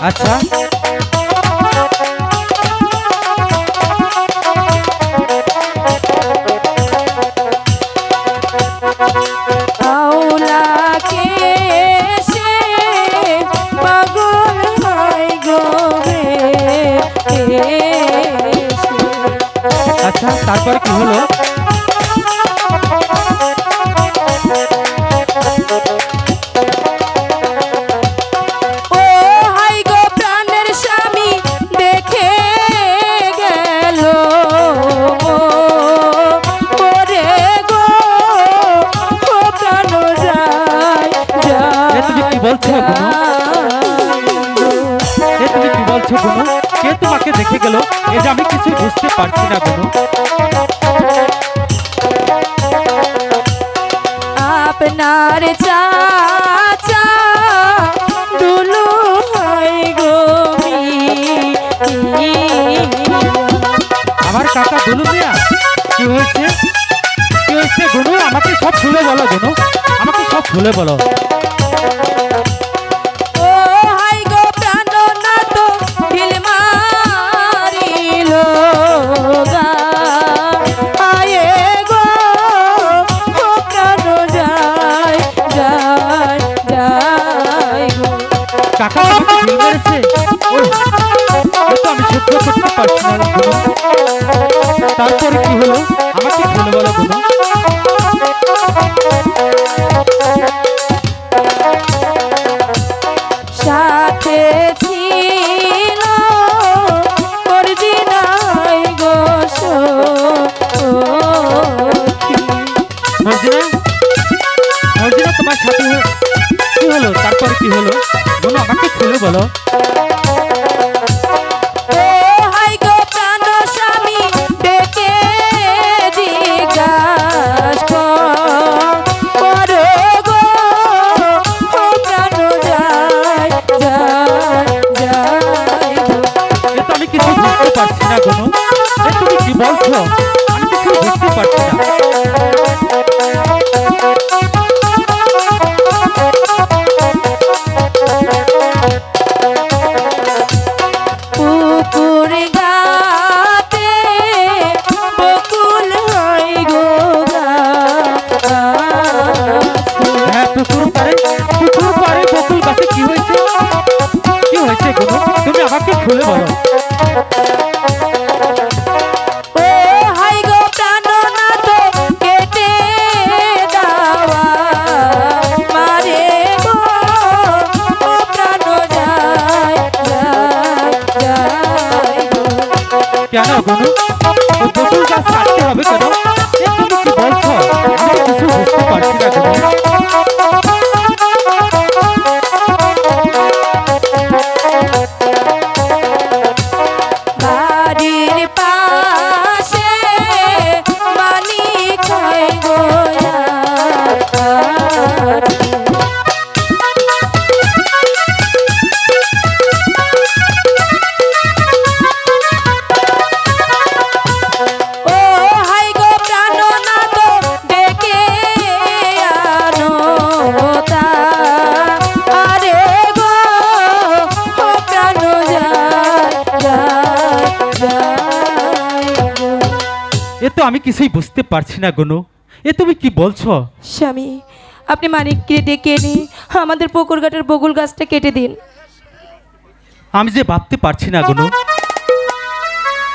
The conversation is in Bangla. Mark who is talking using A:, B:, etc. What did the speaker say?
A: আচ্ছা। আচ্ছা তারপরে কি হলো? কি বলছো গুনু এ তুমি কি বলছো গুনু কে তোমাকে দেখে গেল? এ যে আমি কিছু বুঝতে পারছি না গুনু
B: আপনার চাচা দুলু হাই গো
A: আমার কাকা দুলু মিয়া কি হয়েছে? কি হয়েছে গুনু আমাকে সব খুলে বলো গুনু আমাকে সব খুলে বলো। তারপরে কি হলো? আমাকে খুলে বলো আমাকে খুলে বলো আমাকে খুলে বলো? কেন
B: হাই
A: এ তো আমি কিছুই বুঝতে পারছি না গুনু। এ তুমি কি বলছো?
B: স্বামী আপনি মানিককে ডেকে এনে আমাদের পুকুর ঘাটের বকুল গাছটা কেটে দিন।
A: আমি যে ভাবতে পারছি না, গুনু।